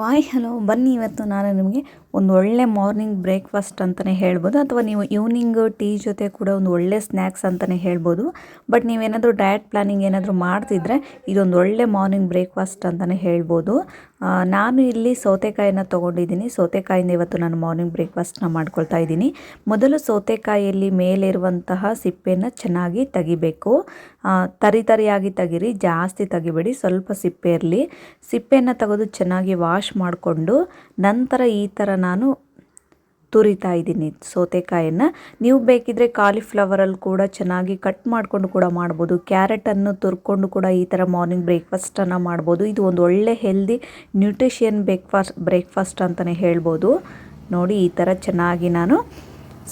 Hi hello ಬನ್ನಿ ಇವತ್ತು ನಾನು ನಿಮಗೆ ಒಂದು ಒಳ್ಳೆ ಮಾರ್ನಿಂಗ್ ಬ್ರೇಕ್ಫಾಸ್ಟ್ ಅಂತಲೇ ಹೇಳ್ಬೋದು. ಅಥವಾ ನೀವು ಈವ್ನಿಂಗ್ ಟೀ ಜೊತೆ ಕೂಡ ಒಂದು ಒಳ್ಳೆ ಸ್ನ್ಯಾಕ್ಸ್ ಅಂತಲೇ ಹೇಳ್ಬೋದು. ಬಟ್ ನೀವೇನಾದರೂ ಡಯಟ್ ಪ್ಲಾನಿಂಗ್ ಏನಾದರೂ ಮಾಡ್ತಿದ್ರೆ ಇದೊಂದು ಒಳ್ಳೆ ಮಾರ್ನಿಂಗ್ ಬ್ರೇಕ್ಫಾಸ್ಟ್ ಅಂತಲೇ ಹೇಳ್ಬೋದು. ನಾನು ಇಲ್ಲಿ ಸೌತೆಕಾಯಿನ ತೊಗೊಂಡಿದ್ದೀನಿ. ಸೌತೆಕಾಯಿಂದ ಇವತ್ತು ನಾನು ಮಾರ್ನಿಂಗ್ ಬ್ರೇಕ್ಫಾಸ್ಟ್ನ ಮಾಡ್ಕೊಳ್ತಾ ಇದ್ದೀನಿ. ಮೊದಲು ಸೌತೆಕಾಯಿಯಲ್ಲಿ ಮೇಲಿರುವಂತಹ ಸಿಪ್ಪೆನ ಚೆನ್ನಾಗಿ ತೆಗಿಬೇಕು. ತರಿ ತರಿಯಾಗಿ ತೆಗಿರಿ, ಜಾಸ್ತಿ ತೆಗಿಬೇಡಿ, ಸ್ವಲ್ಪ ಸಿಪ್ಪೆ ಇರಲಿ. ಸಿಪ್ಪೆಯನ್ನು ತೆಗೆದು ಚೆನ್ನಾಗಿ ವಾಶ್ ಮಾಡಿಕೊಂಡು ನಂತರ ಈ ಥರ ನಾನು ತುರಿತಾ ಇದ್ದೀನಿ ಸೌತೆಕಾಯನ್ನು ನೀವು ಬೇಕಿದ್ರೆ ಕಾಲಿಫ್ಲವರಲ್ಲಿ ಕೂಡ ಚೆನ್ನಾಗಿ ಕಟ್ ಮಾಡಿಕೊಂಡು ಕೂಡ ಮಾಡ್ಬೋದು. ಕ್ಯಾರೆಟನ್ನು ತುರ್ಕೊಂಡು ಕೂಡ ಈ ಥರ ಮಾರ್ನಿಂಗ್ ಬ್ರೇಕ್ಫಾಸ್ಟನ್ನು ಮಾಡ್ಬೋದು. ಇದು ಒಂದು ಒಳ್ಳೆ ಹೆಲ್ದಿ ನ್ಯೂಟ್ರಿಷಿಯನ್ ಬ್ರೇಕ್ಫಾಸ್ಟ್ ಬ್ರೇಕ್ಫಾಸ್ಟ್ ಅಂತಲೇ ಹೇಳ್ಬೋದು. ನೋಡಿ ಈ ಥರ ಚೆನ್ನಾಗಿ ನಾನು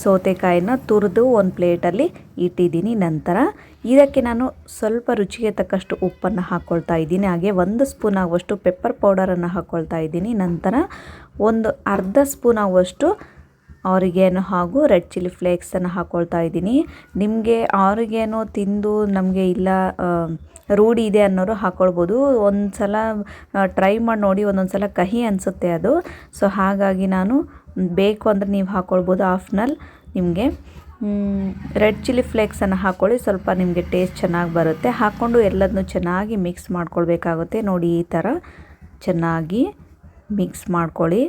ಸೌತೆಕಾಯಿನ ತುರಿದು ಒಂದು ಪ್ಲೇಟಲ್ಲಿ ಇಟ್ಟಿದ್ದೀನಿ. ನಂತರ ಇದಕ್ಕೆ ನಾನು ಸ್ವಲ್ಪ ರುಚಿಗೆ ತಕ್ಕಷ್ಟು ಉಪ್ಪನ್ನು ಹಾಕ್ಕೊಳ್ತಾ ಇದ್ದೀನಿ. ಹಾಗೆ ಒಂದು ಸ್ಪೂನ್ ಆಗುವಷ್ಟು ಪೆಪ್ಪರ್ ಪೌಡರನ್ನು ಹಾಕ್ಕೊಳ್ತಾ ಇದ್ದೀನಿ. ನಂತರ ಒಂದು ಅರ್ಧ ಸ್ಪೂನ್ ಆಗುವಷ್ಟು ಅವರಿಗೇನು ಹಾಗೂ ರೆಡ್ ಚಿಲ್ಲಿ ಫ್ಲೇಕ್ಸನ್ನು ಹಾಕ್ಕೊಳ್ತಾ ಇದ್ದೀನಿ. ನಿಮಗೆ ಆರಿಗೇನು ತಿಂದು ನಮಗೆ ಇಲ್ಲ ರೂಢಿ ಇದೆ ಅನ್ನೋರು ಹಾಕ್ಕೊಳ್ಬೋದು ಒಂದು ಸಲ ಟ್ರೈ ಮಾಡಿ ನೋಡಿ ಒಂದೊಂದು ಸಲ ಕಹಿ ಅನಿಸುತ್ತೆ ಅದು. ಸೊ ಹಾಗಾಗಿ ನಾನು ಬೇಕು ಅಂದರೆ ನೀವು ಹಾಕ್ಕೊಳ್ಬೋದು ಆಫ್ನಲ್ ನಿಮಗೆ. ರೆಡ್ ಚಿಲ್ಲಿ ಫ್ಲೇಕ್ಸನ್ನು ಹಾಕ್ಕೊಳ್ಳಿ ಸ್ವಲ್ಪ ನಿಮಗೆ ಟೇಸ್ಟ್ ಚೆನ್ನಾಗಿ ಬರುತ್ತೆ. ಹಾಕ್ಕೊಂಡು ಎಲ್ಲದನ್ನೂ ಚೆನ್ನಾಗಿ ಮಿಕ್ಸ್ ಮಾಡ್ಕೊಳ್ಬೇಕಾಗುತ್ತೆ. ನೋಡಿ ಈ ಥರ ಚೆನ್ನಾಗಿ ಮಿಕ್ಸ್ ಮಾಡ್ಕೊಳ್ಳಿ.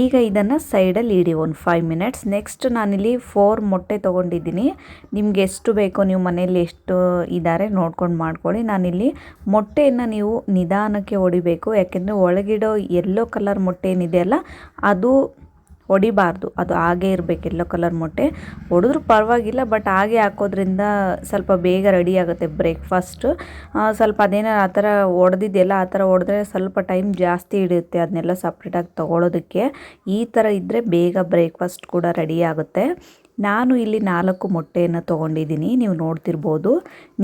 ಈಗ ಇದನ್ನು ಸೈಡಲ್ಲಿ ಇಡಿ ಒಂದು ಫೈವ್ ಮಿನಿಟ್ಸ್ ನೆಕ್ಸ್ಟ್ ನಾನಿಲ್ಲಿ ಫೋರ್ ಮೊಟ್ಟೆ ತೊಗೊಂಡಿದ್ದೀನಿ. ನಿಮ್ಗೆ ಎಷ್ಟು ಬೇಕೋ ನೀವು ಮನೆಯಲ್ಲಿ ಎಷ್ಟು ಇದ್ದಾರೆ ನೋಡ್ಕೊಂಡು ಮಾಡ್ಕೊಳ್ಳಿ. ನಾನಿಲ್ಲಿ ಮೊಟ್ಟೆಯನ್ನು ನೀವು ನಿಧಾನಕ್ಕೆ ಹೊಡಿಬೇಕು. ಯಾಕೆಂದರೆ ಒಳಗಿಡೋ ಎಲ್ಲೋ ಕಲರ್ ಮೊಟ್ಟೆ ಏನಿದೆಯಲ್ಲ, ಅದು ಹೊಡಿಬಾರ್ದು. ಅದು ಹಾಗೇ ಇರಬೇಕು. ಎಲ್ಲೋ ಕಲರ್ ಮೊಟ್ಟೆ ಹೊಡೆದ್ರೂ ಪರವಾಗಿಲ್ಲ ಬಟ್ ಹಾಗೆ ಹಾಕೋದ್ರಿಂದ ಸ್ವಲ್ಪ ಬೇಗ ರೆಡಿ ಆಗುತ್ತೆ ಬ್ರೇಕ್ಫಾಸ್ಟ್ ಸ್ವಲ್ಪ ಅದೇನೋ ಆ ಥರ ಹೊಡೆದಿದೆಯಲ್ಲ, ಆ ಥರ ಹೊಡೆದ್ರೆ ಸ್ವಲ್ಪ ಟೈಮ್ ಜಾಸ್ತಿ ಹಿಡಿಯುತ್ತೆ. ಅದನ್ನೆಲ್ಲ ಸಪ್ರೇಟಾಗಿ ತೊಗೊಳೋದಕ್ಕೆ ಈ ಥರ ಇದ್ದರೆ ಬೇಗ ಬ್ರೇಕ್ಫಾಸ್ಟ್ ಕೂಡ ರೆಡಿ ಆಗುತ್ತೆ. ನಾನು ಇಲ್ಲಿ ನಾಲ್ಕು ಮೊಟ್ಟೆಯನ್ನು ತೊಗೊಂಡಿದ್ದೀನಿ. ನೀವು ನೋಡ್ತಿರ್ಬೋದು.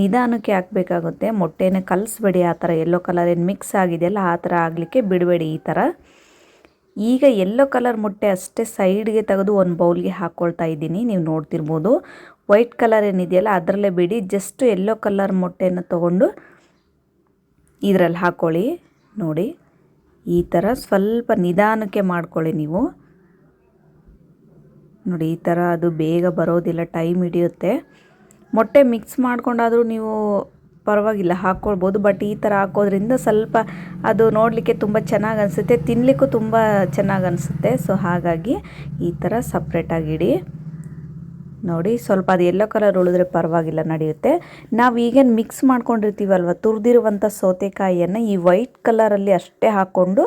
ನಿಧಾನಕ್ಕೆ ಹಾಕಬೇಕಾಗುತ್ತೆ. ಮೊಟ್ಟೆನ ಕಲಿಸ್ಬೇಡಿ. ಆ ಥರ ಎಲ್ಲೋ ಕಲರ್ ಏನು ಮಿಕ್ಸ್ ಆಗಿದೆಯಲ್ಲ, ಆ ಥರ ಆಗಲಿಕ್ಕೆ ಬಿಡಬೇಡಿ ಈ ಥರ. ಈಗ ಎಲ್ಲೋ ಕಲರ್ ಮೊಟ್ಟೆ ಅಷ್ಟೇ ಸೈಡ್ಗೆ ತೆಗೆದು ಒಂದು ಬೌಲ್ಗೆ ಹಾಕ್ಕೊಳ್ತಾ ಇದ್ದೀನಿ. ನೀವು ನೋಡ್ತಿರ್ಬೋದು. ವೈಟ್ ಕಲರ್ ಏನಿದೆಯಲ್ಲ, ಅದರಲ್ಲೇ ಬಿಡಿ. ಜಸ್ಟ್ ಎಲ್ಲೋ ಕಲರ್ ಮೊಟ್ಟೆಯನ್ನು ತೊಗೊಂಡು ಇದರಲ್ಲಿ ಹಾಕ್ಕೊಳ್ಳಿ ನೋಡಿ, ಈ ಥರ ಸ್ವಲ್ಪ ನಿಧಾನಕ್ಕೆ ಮಾಡ್ಕೊಳ್ಳಿ ನೀವು. ನೋಡಿ, ಈ ಥರ ಅದು ಬೇಗ ಬರೋದಿಲ್ಲ, ಟೈಮ್ ಹಿಡಿಯುತ್ತೆ. ಮೊಟ್ಟೆ ಮಿಕ್ಸ್ ಮಾಡ್ಕೊಂಡಾದರೂ ನೀವು ಪರವಾಗಿಲ್ಲ ಹಾಕ್ಕೊಳ್ಬೋದು ಬಟ್ ಈ ಥರ ಹಾಕೋದ್ರಿಂದ ಸ್ವಲ್ಪ ಅದು ನೋಡಲಿಕ್ಕೆ ತುಂಬ ಚೆನ್ನಾಗಿ ಅನಿಸುತ್ತೆ ತಿನ್ನಲಿಕ್ಕೂ ತುಂಬ ಚೆನ್ನಾಗಿ ಅನಿಸುತ್ತೆ. ಸೊ ಹಾಗಾಗಿ ಈ ಥರ ಸಪ್ರೇಟಾಗಿ ಇಡಿ. ನೋಡಿ, ಸ್ವಲ್ಪ ಅದು ಎಲ್ಲೋ ಕಲರ್ ಉಳಿದ್ರೆ ಪರವಾಗಿಲ್ಲ, ನಡೆಯುತ್ತೆ. ನಾವು ಈಗೇನು ಮಿಕ್ಸ್ ಮಾಡ್ಕೊಂಡಿರ್ತೀವಲ್ವ, ತುರಿದಿರುವಂಥ ಸೌತೆಕಾಯಿಯನ್ನು ಈ ವೈಟ್ ಕಲರಲ್ಲಿ ಅಷ್ಟೇ ಹಾಕ್ಕೊಂಡು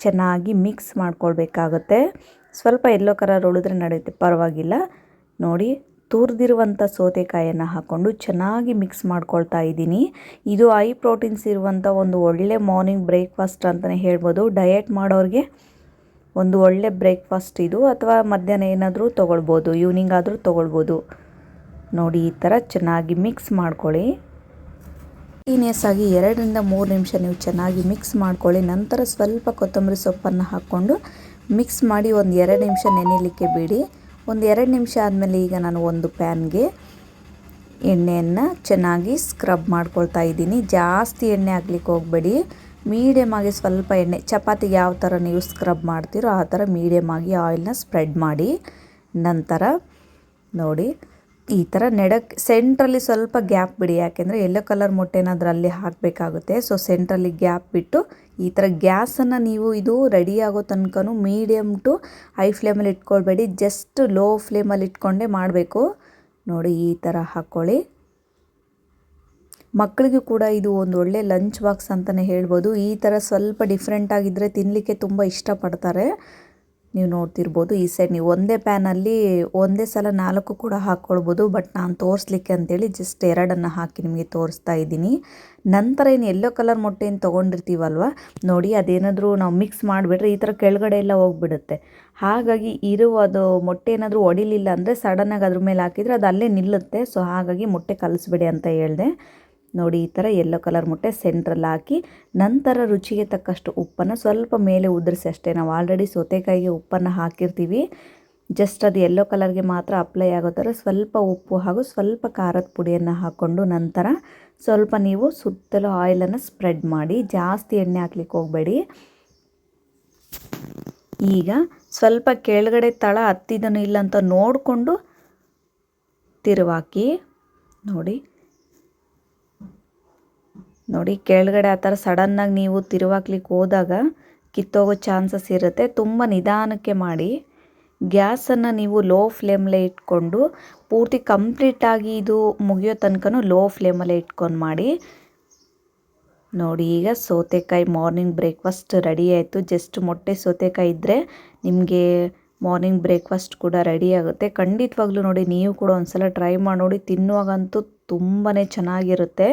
ಚೆನ್ನಾಗಿ ಮಿಕ್ಸ್ ಮಾಡ್ಕೊಳ್ಬೇಕಾಗುತ್ತೆ. ಸ್ವಲ್ಪ ಎಲ್ಲೋ ಕಲರ್ ಉಳಿದ್ರೆ ನಡೆಯುತ್ತೆ, ಪರವಾಗಿಲ್ಲ. ನೋಡಿ ತುರಿದಿರುವಂಥ ಸೌತೆಕಾಯಿಯನ್ನು ಹಾಕ್ಕೊಂಡು ಚೆನ್ನಾಗಿ ಮಿಕ್ಸ್ ಮಾಡ್ಕೊಳ್ತಾ ಇದ್ದೀನಿ. ಇದು ಐ ಪ್ರೋಟೀನ್ಸ್ ಇರುವಂಥ ಒಂದು ಒಳ್ಳೆ ಮಾರ್ನಿಂಗ್ ಬ್ರೇಕ್ಫಾಸ್ಟ್ ಅಂತಲೇ ಹೇಳ್ಬೋದು. ಡಯಟ್ ಮಾಡೋರಿಗೆ ಒಂದು ಒಳ್ಳೆ ಬ್ರೇಕ್ಫಾಸ್ಟ್ ಇದು, ಅಥವಾ ಮಧ್ಯಾಹ್ನ ಏನಾದರೂ ತೊಗೊಳ್ಬೋದು ಈವ್ನಿಂಗ್ ಆದರೂ ತೊಗೊಳ್ಬೋದು. ನೋಡಿ, ಈ ಥರ ಚೆನ್ನಾಗಿ ಮಿಕ್ಸ್ ಮಾಡ್ಕೊಳ್ಳಿ. ಕಂಟಿನ್ಯೂಸ್ ಆಗಿ ಎರಡರಿಂದ ಮೂರು ನಿಮಿಷ ನೀವು ಚೆನ್ನಾಗಿ ಮಿಕ್ಸ್ ಮಾಡ್ಕೊಳ್ಳಿ. ನಂತರ ಸ್ವಲ್ಪ ಕೊತ್ತಂಬರಿ ಸೊಪ್ಪನ್ನು ಹಾಕ್ಕೊಂಡು ಮಿಕ್ಸ್ ಮಾಡಿ ಒಂದು ಎರಡು ನಿಮಿಷ ನೆನೆಯಲಿಕ್ಕೆ ಬಿಡಿ. ಒಂದು ಎರಡು ನಿಮಿಷ ಆದಮೇಲೆ ಈಗ ನಾನು ಒಂದು ಪ್ಯಾನ್ಗೆ ಎಣ್ಣೆಯನ್ನು ಚೆನ್ನಾಗಿ ಸ್ಕ್ರಬ್ ಮಾಡ್ಕೊಳ್ತಾ ಇದ್ದೀನಿ. ಜಾಸ್ತಿ ಎಣ್ಣೆ ಹಾಕ್ಲಿಕ್ಕೆ ಹೋಗಬೇಡಿ. ಮೀಡಿಯಮ್ ಆಗಿ ಸ್ವಲ್ಪ ಎಣ್ಣೆ, ಚಪಾತಿಗೆ ಯಾವ ಥರ ನೀವು ಸ್ಕ್ರಬ್ ಮಾಡ್ತೀರೋ ಆ ಥರ ಮೀಡಿಯಮ್ ಆಗಿ ಆಯಿಲ್ನ ಸ್ಪ್ರೆಡ್ ಮಾಡಿ. ನಂತರ ನೋಡಿ ಈ ಥರ ನೆಡಕ್ಕೆ ಸೆಂಟ್ರಲ್ಲಿ ಸ್ವಲ್ಪ ಗ್ಯಾಪ್ ಬಿಡಿ. ಯಾಕೆಂದರೆ ಎಲ್ಲೋ ಕಲರ್ ಮೊಟ್ಟೆನ ಅದರಲ್ಲಿ ಹಾಕಬೇಕಾಗುತ್ತೆ. ಸೊ ಸೆಂಟ್ರಲ್ಲಿ ಗ್ಯಾಪ್ ಬಿಟ್ಟು ಈ ಥರ ಗ್ಯಾಸನ್ನು ನೀವು ಇದು ರೆಡಿ ಆಗೋ ತನಕನೂ ಮೀಡಿಯಮ್ ಟು ಹೈ ಫ್ಲೇಮಲ್ಲಿ ಇಟ್ಕೊಳ್ಬೇಡಿ. ಜಸ್ಟ್ ಲೋ ಫ್ಲೇಮಲ್ಲಿ ಇಟ್ಕೊಂಡೇ ಮಾಡಬೇಕು. ನೋಡಿ, ಈ ಥರ ಹಾಕ್ಕೊಳ್ಳಿ ಮಕ್ಕಳಿಗೂ ಕೂಡ ಇದು ಒಂದು ಒಳ್ಳೆ ಲಂಚ್ ಬಾಕ್ಸ್ ಅಂತಲೇ ಹೇಳ್ಬೋದು. ಈ ಥರ ಸ್ವಲ್ಪ ಡಿಫ್ರೆಂಟಾಗಿದ್ದರೆ ತಿನ್ನಲಿಕ್ಕೆ ತುಂಬ ಇಷ್ಟಪಡ್ತಾರೆ. ನೀವು ನೋಡ್ತಿರ್ಬೋದು. ಈ ಸೈಡ್ ನೀವು ಒಂದೇ ಪ್ಯಾನಲ್ಲಿ ಒಂದೇ ಸಲ ನಾಲ್ಕು ಕೂಡ ಹಾಕ್ಕೊಳ್ಬೋದು ಬಟ್ ನಾನು ತೋರಿಸ್ಲಿಕ್ಕೆ ಅಂತೇಳಿ ಜಸ್ಟ್ ಎರಡನ್ನು ಹಾಕಿ ನಿಮಗೆ ತೋರಿಸ್ತಾ ಇದ್ದೀನಿ. ನಂತರ ಏನು ಎಲ್ಲೋ ಕಲರ್ ಮೊಟ್ಟೆ ಏನು ತೊಗೊಂಡಿರ್ತೀವಲ್ವ? ನೋಡಿ, ಅದೇನಾದರೂ ನಾವು ಮಿಕ್ಸ್ ಮಾಡಿಬಿಟ್ರೆ ಈ ಥರ ಕೆಳಗಡೆ ಎಲ್ಲ ಹೋಗ್ಬಿಡುತ್ತೆ. ಹಾಗಾಗಿ ಇರುವ ಅದು ಮೊಟ್ಟೆ ಏನಾದರೂ ಒಡಿಲಿಲ್ಲ ಅಂದರೆ ಸಡನ್ನಾಗಿ ಅದ್ರ ಮೇಲೆ ಹಾಕಿದರೆ ಅದು ಅಲ್ಲೇ ನಿಲ್ಲುತ್ತೆ. ಸೊ ಹಾಗಾಗಿ ಮೊಟ್ಟೆ ಕಲಿಸ್ಬೇಡಿ ಅಂತ ಹೇಳಿದೆ. ನೋಡಿ ಈ ಥರ ಯೆಲ್ಲೋ ಕಲರ್ ಮೊಟ್ಟೆ ಸೆಂಟ್ರಲ್ಲಿ ಹಾಕಿ ನಂತರ ರುಚಿಗೆ ತಕ್ಕಷ್ಟು ಉಪ್ಪನ್ನು ಸ್ವಲ್ಪ ಮೇಲೆ ಉದುರಿಸಿ ಅಷ್ಟೇ. ನಾವು ಆಲ್ರೆಡಿ ಸೌತೆಕಾಯಿಗೆ ಉಪ್ಪನ್ನು ಹಾಕಿರ್ತೀವಿ. ಜಸ್ಟ್ ಅದು ಯೆಲ್ಲೋ ಕಲರ್ಗೆ ಮಾತ್ರ ಅಪ್ಲೈ ಆಗೋ ಥರ ಸ್ವಲ್ಪ ಉಪ್ಪು ಹಾಗೂ ಸ್ವಲ್ಪ ಖಾರದ ಪುಡಿಯನ್ನು ಹಾಕ್ಕೊಂಡು ನಂತರ ಸ್ವಲ್ಪ ನೀವು ಸುತ್ತಲೂ ಆಯಿಲನ್ನು ಸ್ಪ್ರೆಡ್ ಮಾಡಿ ಜಾಸ್ತಿ ಎಣ್ಣೆ ಹಾಕ್ಲಿಕ್ಕೆ ಹೋಗಬೇಡಿ. ಈಗ ಸ್ವಲ್ಪ ಕೆಳಗಡೆ ತಳ ಹತ್ತಿದನು ಇಲ್ಲ ಅಂತ ನೋಡಿಕೊಂಡು ತಿರುವಾಕಿ ನೋಡಿ. ನೋಡಿ, ಕೆಳಗಡೆ ಆ ಥರ ಸಡನ್ನಾಗಿ ನೀವು ತಿರುವಾಕ್ಲಿಕ್ಕೆ ಹೋದಾಗ ಕಿತ್ತೋಗೋ ಚಾನ್ಸಸ್ ಇರುತ್ತೆ. ತುಂಬ ನಿಧಾನಕ್ಕೆ ಮಾಡಿ. ಗ್ಯಾಸನ್ನು ನೀವು ಲೋ ಫ್ಲೇಮಲ್ಲೇ ಇಟ್ಕೊಂಡು, ಪೂರ್ತಿ ಕಂಪ್ಲೀಟಾಗಿ ಇದು ಮುಗಿಯೋ ತನಕನೂ ಲೋ ಫ್ಲೇಮಲ್ಲೇ ಇಟ್ಕೊಂಡು ಮಾಡಿ. ನೋಡಿ, ಈಗ ಸೌತೆಕಾಯಿ ಮಾರ್ನಿಂಗ್ ಬ್ರೇಕ್ಫಾಸ್ಟ್ ರೆಡಿ ಆಯಿತು. ಜಸ್ಟ್ ಮೊಟ್ಟೆ ಸೌತೆಕಾಯಿ ಇದ್ದರೆ ನಿಮಗೆ ಮಾರ್ನಿಂಗ್ ಬ್ರೇಕ್ಫಾಸ್ಟ್ ಕೂಡ ರೆಡಿ ಆಗುತ್ತೆ. ಖಂಡಿತವಾಗ್ಲೂ ನೋಡಿ, ನೀವು ಕೂಡ ಒಂದ್ಸಲ ಟ್ರೈ ಮಾಡಿ ನೋಡಿ. ತಿನ್ನುವಾಗಂತೂ ತುಂಬಾ ಚೆನ್ನಾಗಿರುತ್ತೆ.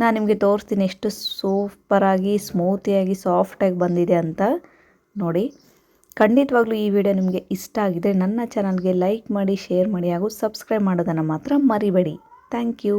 ನಾನು ನಿಮಗೆ ತೋರಿಸ್ತೀನಿ ಎಷ್ಟು ಸೂಪರಾಗಿ, ಸ್ಮೂತಿಯಾಗಿ, ಸಾಫ್ಟಾಗಿ ಬಂದಿದೆ ಅಂತ. ನೋಡಿ, ಖಂಡಿತವಾಗ್ಲೂ ಈ ವಿಡಿಯೋ ನಿಮಗೆ ಇಷ್ಟ ಆಗಿದೆ ನನ್ನ ಚಾನಲ್ಗೆ ಲೈಕ್ ಮಾಡಿ ಶೇರ್ ಮಾಡಿ ಹಾಗೂ ಸಬ್ಸ್ಕ್ರೈಬ್ ಮಾಡೋದನ್ನು ಮಾತ್ರ ಮರಿಬೇಡಿ. Thank you